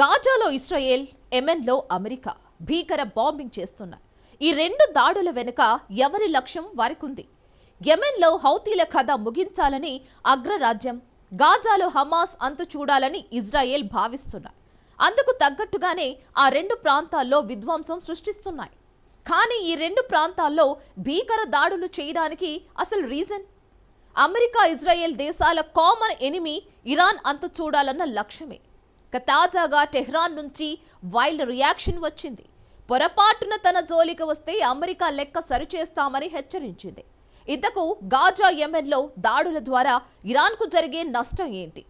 గాజాలో Israel ఎమెన్లో America భీకర bombing చేస్తున్నాయి. ఈ రెండు దాడుల వెనుక ఎవరి లక్ష్యం వారికుంది? యెమెన్లో హౌతీల కథ ముగించాలని అగ్రరాజ్యం గాజాలో హమాస్ అంతు చూడాలని ఇజ్రాయెల్ భావిస్తున్నాయి. అందుకు తగ్గట్టుగానే ఆ రెండు ప్రాంతాల్లో విధ్వంసం సృష్టిస్తున్నాయి. కానీ ఈ రెండు ప్రాంతాల్లో భీకర దాడులు చేయడానికి అసలు రీజన్? అమెరికా ఇజ్రాయెల్ దేశాల కామన్ ఎనిమి ఇరాన్ అంతు చూడాలన్న లక్ష్యమే. తాజాగా టెహ్రాన్ నుంచి వైల్డ్ రియాక్షన్ వచ్చింది. పొరపాటున తన జోలికి వస్తే అమెరికా లెక్క సరిచేస్తామని హెచ్చరించింది. ఇంతకు గాజా యెమెన్లో దాడుల ద్వారా ఇరాన్కు జరిగే నష్టం ఏంటి?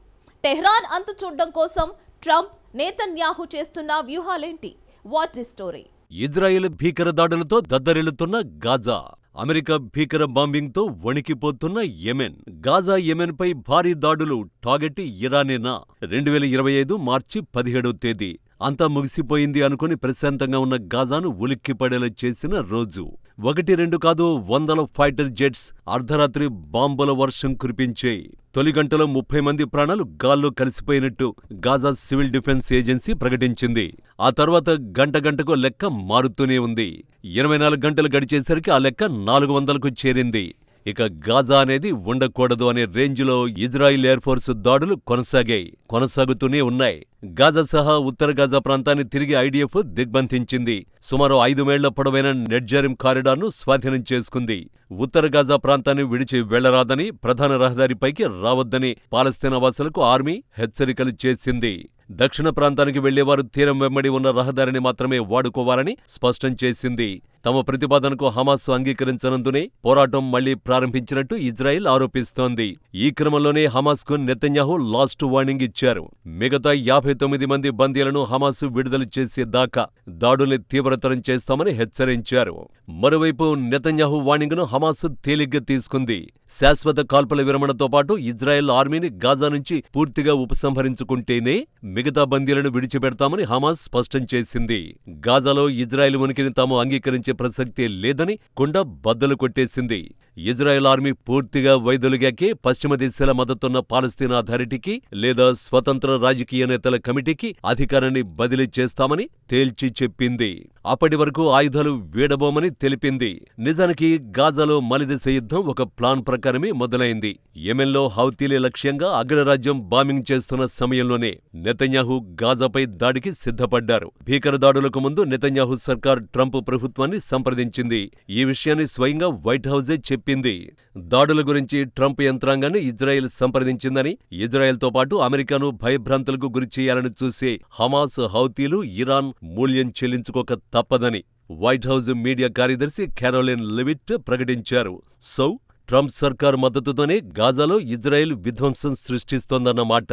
టెహ్రాన్ అంత చూడడం కోసం ట్రంప్ నేతన్యాహు చేస్తున్న వ్యూహాలేంటి? What the story? ఇజ్రాయెల్ భీకర దాడులతో దద్దరిల్లుతున్న గాజా. అమెరికా భీకర బాంబింగ్తో వణికిపోతున్న యెమెన్. గాజా యెమెన్పై భారీ దాడులు టార్గెట్ ఇరానేనా? రెండు వేల ఇరవై ఐదు మార్చి పదిహేడవ తేదీ. అంతా ముగిసిపోయింది అనుకుని ప్రశాంతంగా ఉన్న గాజాను ఉలిక్కిపడేలా చేసిన రోజు. ఒకటి రెండు కాదు వందల ఫైటర్ జెట్స్ అర్ధరాత్రి బాంబుల వర్షం కురిపించాయి తొలి గంటలో ముప్పై మంది ప్రాణాలు గాల్లో కలిసిపోయినట్టు గాజా సివిల్ డిఫెన్స్ ఏజెన్సీ ప్రకటించింది. ఆ తర్వాత గంట గంటకు లెక్క మారుతూనే ఉంది. ఇరవై నాలుగు గంటలు గడిచేసరికి ఆ లెక్క నాలుగు వందలకు చేరింది. ఇక గాజా అనేది ఉండకూడదు అనే రేంజ్లో ఇజ్రాయిల్ ఎయిర్ఫోర్స్ దాడులు కొనసాగాయి కొనసాగుతూనే ఉన్నాయి. గాజా సహా ఉత్తర గాజా ప్రాంతాన్ని తిరిగి ఐడిఎఫ్ దిగ్బంధించింది సుమారు ఐదు మేళ్ళ పొడవైన నెడ్జరిం కారిడార్ను స్వాధీనం చేసుకుంది. ఉత్తర గాజా ప్రాంతాన్ని విడిచి వెళ్ళరాదని ప్రధాన రహదారిపైకి రావద్దని పాలస్తీనా వాసులకు ఆర్మీ హెచ్చరికలు చేసింది. దక్షిణ ప్రాంతానికి వెళ్ళేవారు తీరం వెంబడి ఉన్న రహదారిని మాత్రమే వాడుకోవాలని స్పష్టం చేసింది. తమ ప్రతిపాదనకు హమాస్ అంగీకరించనందునే పోరాటం మళ్ళీ ప్రారంభించినట్టు ఇజ్రాయెల్ ఆరోపిస్తోంది. ఈ క్రమంలోనే హమాస్కు నెతన్యాహు లాస్ట్ వార్నింగ్ ఇచ్చారు. మిగతా యాభై తొమ్మిది మంది బందీలను హమాస్ విడుదల చేసే దాకా దాడుల్ని తీవ్రతరం చేస్తామని హెచ్చరించారు. మరోవైపు నెతన్యాహు వార్నింగ్ను హమాస్ తేలిగ్గా తీసుకుంది. శాశ్వత కాల్పుల విరమణతో పాటు ఇజ్రాయెల్ ఆర్మీని గాజా నుంచి పూర్తిగా ఉపసంహరించుకుంటేనే మిగతా బందీలను విడిచిపెడతామని హమాస్ స్పష్టం చేసింది. గాజాలో ఇజ్రాయెల్ ఉనికిని తాము అంగీకరించే ప్రసక్తే లేదని కుండ బద్దలు కొట్టేసింది. ఇజ్రాయెల్ ఆర్మీ పూర్తిగా వైదొలిగాకే పశ్చిమ దేశాల మద్దతున్న పాలస్తీనా అథారిటీకి లేదా స్వతంత్ర రాజకీయ నేతల కమిటీకి అధికారాన్ని బదిలీ చేస్తామని తేల్చి చెప్పింది. అప్పటి వరకు ఆయుధాలు వీడబోమని తెలిపింది. నిజానికి గాజాలో మలిదశ యుద్ధం ఒక ప్లాన్ ప్రకారమే మొదలైంది. యెమెన్లో హౌతీలే లక్ష్యంగా అగ్రరాజ్యం బాంబింగ్ చేస్తున్న సమయంలోనే నెతన్యాహు గాజాపై దాడికి సిద్ధపడ్డారు. భీకర దాడులకు ముందు నెతన్యాహు సర్కార్ ట్రంప్ ప్రభుత్వాన్ని సంప్రదించింది. ఈ విషయాన్ని స్వయంగా వైట్ హౌజే చెప్పింది దాడుల గురించి ట్రంప్ యంత్రాంగాన్ని ఇజ్రాయెల్ సంప్రదించిందని ఇజ్రాయెల్తో పాటు అమెరికాను భయభ్రాంతులకు గురిచేయాలని చూసే హమాస్ హౌతీలు ఇరాన్ మూల్యం చెల్లించుకోక తప్పదని వైట్ హౌస్ మీడియా కార్యదర్శి కెరోలిన్ లివిట్ ప్రకటించారు. సో ట్రంప్ సర్కార్ మద్దతుతోనే గాజాలో ఇజ్రాయెల్ విధ్వంసం సృష్టిస్తోందన్నమాట.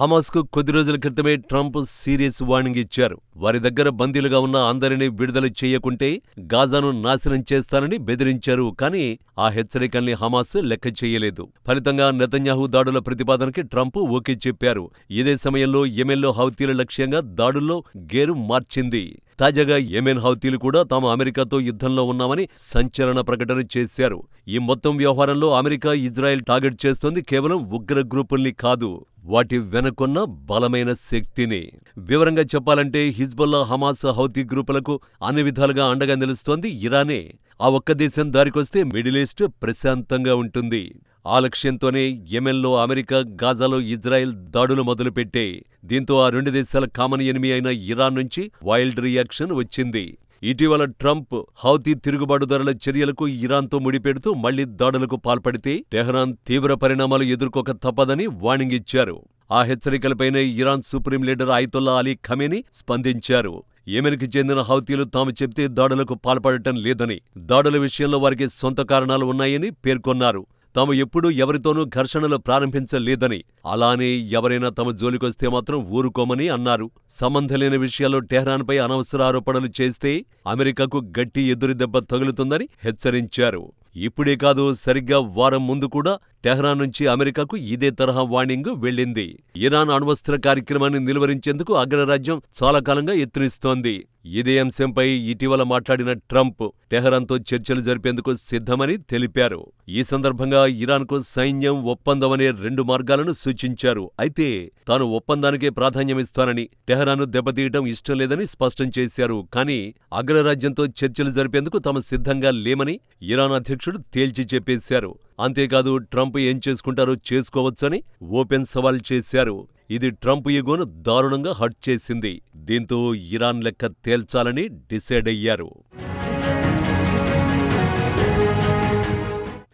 హమాస్కు కొద్ది రోజుల క్రితమే ట్రంప్ సీరియస్ వార్నింగ్ ఇచ్చారు. వారి దగ్గర బందీలుగా ఉన్న అందరినీ విడుదల చేయకుంటే గాజాను నాశనం చేస్తానని బెదిరించారు కానీ ఆ హెచ్చరికల్ని హమాస్ లెక్క చేయలేదు. ఫలితంగా నెతన్యాహు దాడుల ప్రతిపాదనకి ట్రంప్ ఓకే చెప్పారు. ఇదే సమయంలో యెమెన్లో హౌతీల లక్ష్యంగా దాడుల్లో గేరు మార్చింది. తాజాగా యెమెన్ హౌతీలు కూడా తాము అమెరికాతో యుద్ధంలో ఉన్నామని సంచలన ప్రకటన చేశారు. ఈ మొత్తం వ్యవహారంలో అమెరికా ఇజ్రాయెల్ టార్గెట్ చేస్తోంది కేవలం ఉగ్ర గ్రూపుల్ని కాదు వాటి వెనకొన్న బలమైన శక్తిని. వివరంగా చెప్పాలంటే హిజ్బుల్లా హమాస్ హౌతీ గ్రూపులకు అన్ని విధాలుగా అండగా నిలుస్తోంది ఇరానే. ఆ ఒక్క దేశం దారికొస్తే మిడిల్ ఈస్ట్ ప్రశాంతంగా ఉంటుంది. ఆ లక్ష్యంతోనే యెమెన్లో అమెరికా గాజాలో ఇజ్రాయెల్ దాడులు మొదలుపెట్టే. దీంతో ఆ రెండు దేశాల కామన్ ఎనిమి అయిన ఇరాన్ నుంచి వైల్డ్ రియాక్షన్ వచ్చింది. ఇటీవల ట్రంప్ హౌతీ తిరుగుబాటుదారుల చర్యలకు ఇరాన్తో ముడిపెడుతూ మళ్ళీ దాడులకు పాల్పడితే టెహ్రాన్ తీవ్ర పరిణామాలు ఎదుర్కోక తప్పదని వార్నింగ్ ఇచ్చారు. ఆ హెచ్చరికలపైనే Iran supreme leader Ayatollah Ali Khamenei స్పందించారు. యెమెన్కి చెందిన హౌతీలు తాము చెప్తే దాడులకు పాల్పడటం లేదని దాడుల విషయంలో వారికి సొంత కారణాలు ఉన్నాయని పేర్కొన్నారు. తాము ఎప్పుడూ ఎవరితోనూ ఘర్షణలు ప్రారంభించలేదని అలానే ఎవరైనా తమ జోలికొస్తే మాత్రం ఊరుకోమని అన్నారు. సంబంధలేని విషయాల్లో టెహ్రాన్పై అనవసర ఆరోపణలు చేస్తే అమెరికాకు గట్టి ఎదురుదెబ్బ తగులుతుందని హెచ్చరించారు. ఇప్పుడే కాదు సరిగ్గా వారం ముందు కూడా టెహ్రాన్ నుంచి అమెరికాకు ఇదే తరహా వార్నింగ్ వెళ్ళింది. ఇరాన్ అణ్వస్త్ర కార్యక్రమాన్ని నిలువరించేందుకు అగ్రరాజ్యం చాలా కాలంగా యత్నిస్తోంది. ఇదే అంశంపై ఇటీవల మాట్లాడిన ట్రంప్ టెహరాన్తో చర్చలు జరిపేందుకు సిద్ధమని తెలిపారు. ఈ సందర్భంగా ఇరాన్కు సైన్యం ఒప్పందం అనే రెండు మార్గాలను సూచించారు. అయితే తాను ఒప్పందానికే ప్రాధాన్యమిస్తానని టెహరాను దెబ్బతీయడం ఇష్టం లేదని స్పష్టం చేశారు. కానీ అగ్రరాజ్యంతో చర్చలు జరిపేందుకు తాము సిద్ధంగా లేమని ఇరాన్ అధ్యక్షుడు తేల్చి చెప్పేశారు. అంతేకాదు ట్రంప్ ఏం చేసుకుంటారో చేసుకోవచ్చని ఓపెన్ సవాల్ చేశారు. ఇది ట్రంప్ ఎగోను దారుణంగా హర్ట్ చేసింది. దీంతో ఇరాన్ లెక్క తేల్చాలని డిసైడ్ అయ్యారు.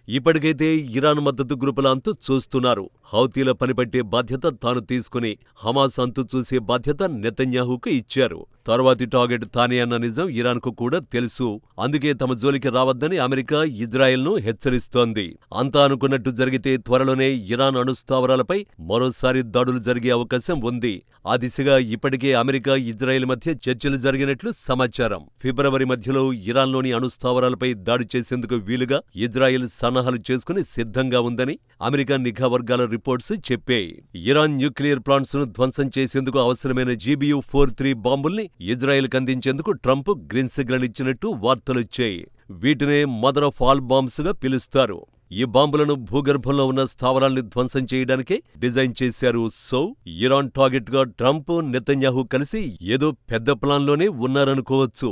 ఇప్పటికైతే ఇరాన్ మద్దతు గ్రూపుల అంతు చూస్తున్నారు. హౌతీల పనిపట్టే బాధ్యత తాను తీసుకుని హమాస్ అంతు చూసే బాధ్యత నెతన్యాహుకు ఇచ్చారు. తర్వాతి టార్గెట్ తానే అన్న నిజం ఇరాన్కు కూడా తెలుసు. అందుకే తమ జోలికి రావద్దని అమెరికా ఇజ్రాయెల్ను హెచ్చరిస్తోంది. అంతా అనుకున్నట్టు జరిగితే త్వరలోనే ఇరాన్ అణుస్థావరాలపై మరోసారి దాడులు జరిగే అవకాశం ఉంది. ఆ దిశగా ఇప్పటికే అమెరికా ఇజ్రాయెల్ మధ్య చర్చలు జరిగినట్లు సమాచారం. ఫిబ్రవరి మధ్యలో ఇరాన్లోని అణుస్థావరాలపై దాడి చేసేందుకు వీలుగా ఇజ్రాయెల్ సన్నాహాలు చేసుకుని సిద్ధంగా ఉందని అమెరికా నిఘా వర్గాల రిపోర్ట్స్ చెప్పాయి. ఇరాన్ న్యూక్లియర్ ప్లాంట్స్ను ధ్వంసం చేసేందుకు అవసరమైన జీబీయూ ఫోర్ త్రీ బాంబుల్ని ఇజ్రాయెల్కి అందించేందుకు ట్రంప్ గ్రీన్ సిగ్నల్ ఇచ్చినట్టు వార్తలొచ్చాయి వీటినే మదర్ ఆఫ్ ఆల్ బాంబ్స్గా పిలుస్తారు. ఈ బాంబులను భూగర్భంలో ఉన్న స్థావరాల్ని ధ్వంసం చేయడానికే డిజైన్ చేశారు. సో ఇరాన్ టార్గెట్గా ట్రంప్ నెతన్యాహు కలిసి ఏదో పెద్ద ప్లాన్లోనే ఉన్నారనుకోవచ్చు.